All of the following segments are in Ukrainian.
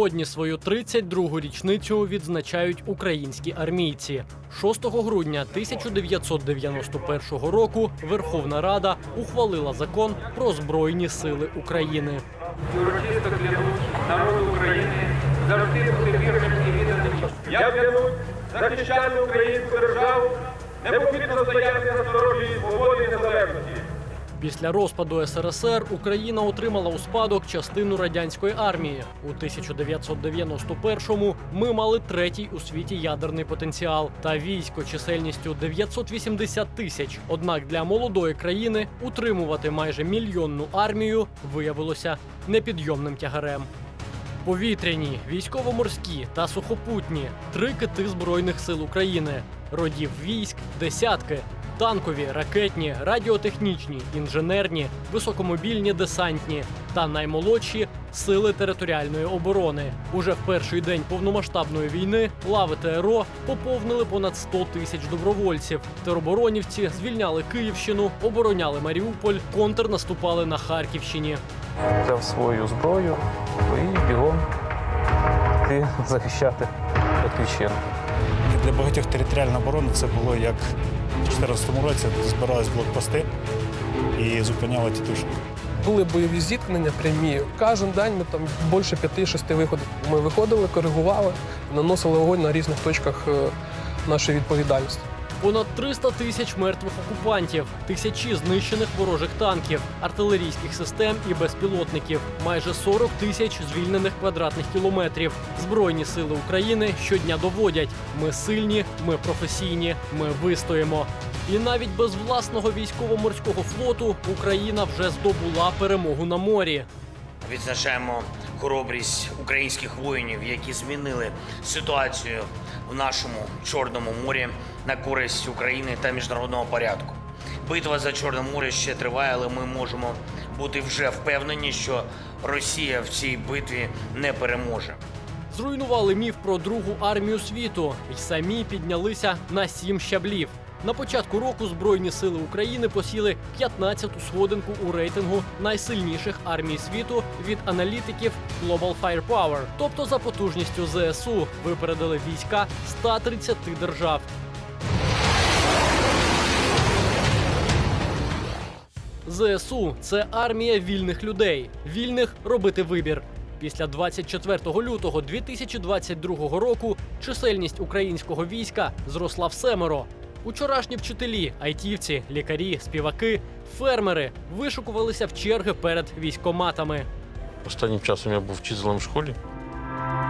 Сьогодні свою 32-гу річницю відзначають українські армійці. 6 грудня 1991 року Верховна Рада ухвалила закон про збройні сили України. Я клянусь захищати українську державу, непохитно стояти на сторожі свободи і незалежності. Після розпаду СРСР Україна отримала у спадок частину радянської армії. У 1991-му ми мали третій у світі ядерний потенціал та військо чисельністю 980 тисяч. Однак для молодої країни утримувати майже мільйонну армію виявилося непідйомним тягарем. Повітряні, військово-морські та сухопутні три кити збройних сил України, родів військ, десятки, танкові, ракетні, радіотехнічні, інженерні, високомобільні десантні та наймолодші сили територіальної оборони. Уже в перший день повномасштабної війни лави ТРО поповнили понад 100 тисяч добровольців. Тероборонівці звільняли Київщину, обороняли Маріуполь, контрнаступали на Харківщині. взяв свою зброю і бігом йти захищати батьківщину. Для багатьох територіальна оборона це було як в 2014 році збирались блокпости і зупиняли тітушки. Були бойові зіткнення прямі. Кожен день ми там більше п'яти-шести виходів. Ми виходили, коригували, наносили вогонь на різних точках е, нашої відповідальності. Понад 300 тисяч мертвих окупантів, тисячі знищених ворожих танків, артилерійських систем і безпілотників, майже 40 тисяч звільнених квадратних кілометрів. Збройні сили України щодня доводять: ми сильні, ми професійні, ми вистоїмо. І навіть без власного військово-морського флоту Україна вже здобула перемогу на морі. Відзначаємо хоробрість українських воїнів, які змінили ситуацію в нашому Чорному морі на користь України та міжнародного порядку. Битва за Чорне море ще триває, але ми можемо бути вже впевнені, що Росія в цій битві не переможе. Зруйнували міф про другу армію світу і самі піднялися на сім щаблів. На початку року Збройні сили України посіли 15-ту сходинку у рейтингу найсильніших армій світу від аналітиків Global Firepower. Тобто за потужністю ЗСУ випередили війська 130 держав. ЗСУ це армія вільних людей, вільних робити вибір. Після 24 лютого 2022 року чисельність українського війська зросла в семеро. Учорашні вчителі, айтівці, лікарі, співаки, фермери вишукувалися в черги перед військоматами. Останнім часом я був вчителем в школі.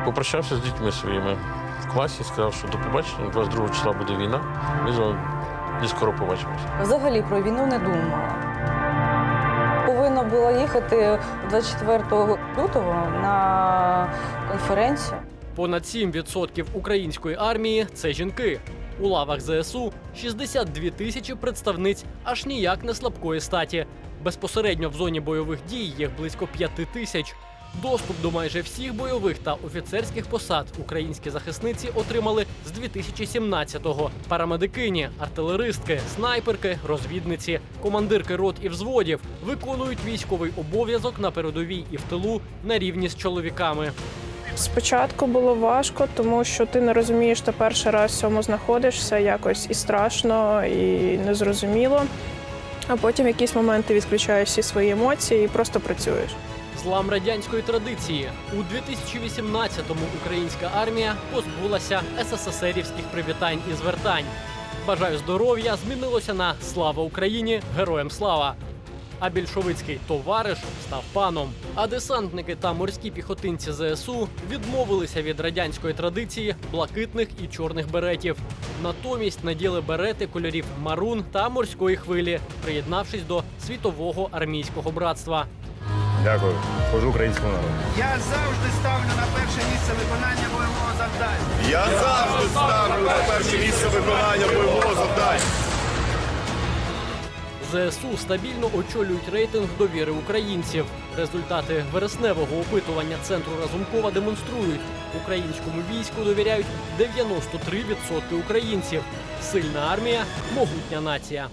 Попрощався з дітьми своїми в класі, сказав, що до побачення, 22 числа буде війна. Ми з вами не скоро побачимося. Взагалі про війну не думала. Повинна була їхати 24 лютого на конференцію. Понад 7% української армії це жінки. У лавах ЗСУ 62 тисячі представниць аж ніяк не слабкої статі. Безпосередньо в зоні бойових дій їх близько 5 тисяч. Доступ до майже всіх бойових та офіцерських посад українські захисниці отримали з 2017-го. Парамедикині, артилеристки, снайперки, розвідниці, командирки рот і взводів виконують військовий обов'язок на передовій і в тилу на рівні з чоловіками. Спочатку було важко, тому що ти не розумієш, ти перший раз в цьому знаходишся якось і страшно, і незрозуміло. А потім в якісь моменти відключаєш всі свої емоції і просто працюєш. Злам радянської традиції у 2018-му українська армія позбулася СССРівських привітань і звертань. Бажаю здоров'я змінилося на слава Україні, героям слава. А більшовицький товариш став паном. А десантники та морські піхотинці ЗСУ відмовилися від радянської традиції блакитних і чорних беретів. Натомість наділи берети кольорів марун та морської хвилі, приєднавшись до світового армійського братства. Дякую. Служу українському народу. Я завжди ставлю на перше місце виконання бойового завдання. Я завжди ставлю на перше місце виконання бойового завдання. ЗСУ стабільно очолюють рейтинг довіри українців. Результати вересневого опитування центру Разумкова демонструють: українському війську довіряють 93% українців. Сильна армія, могутня нація.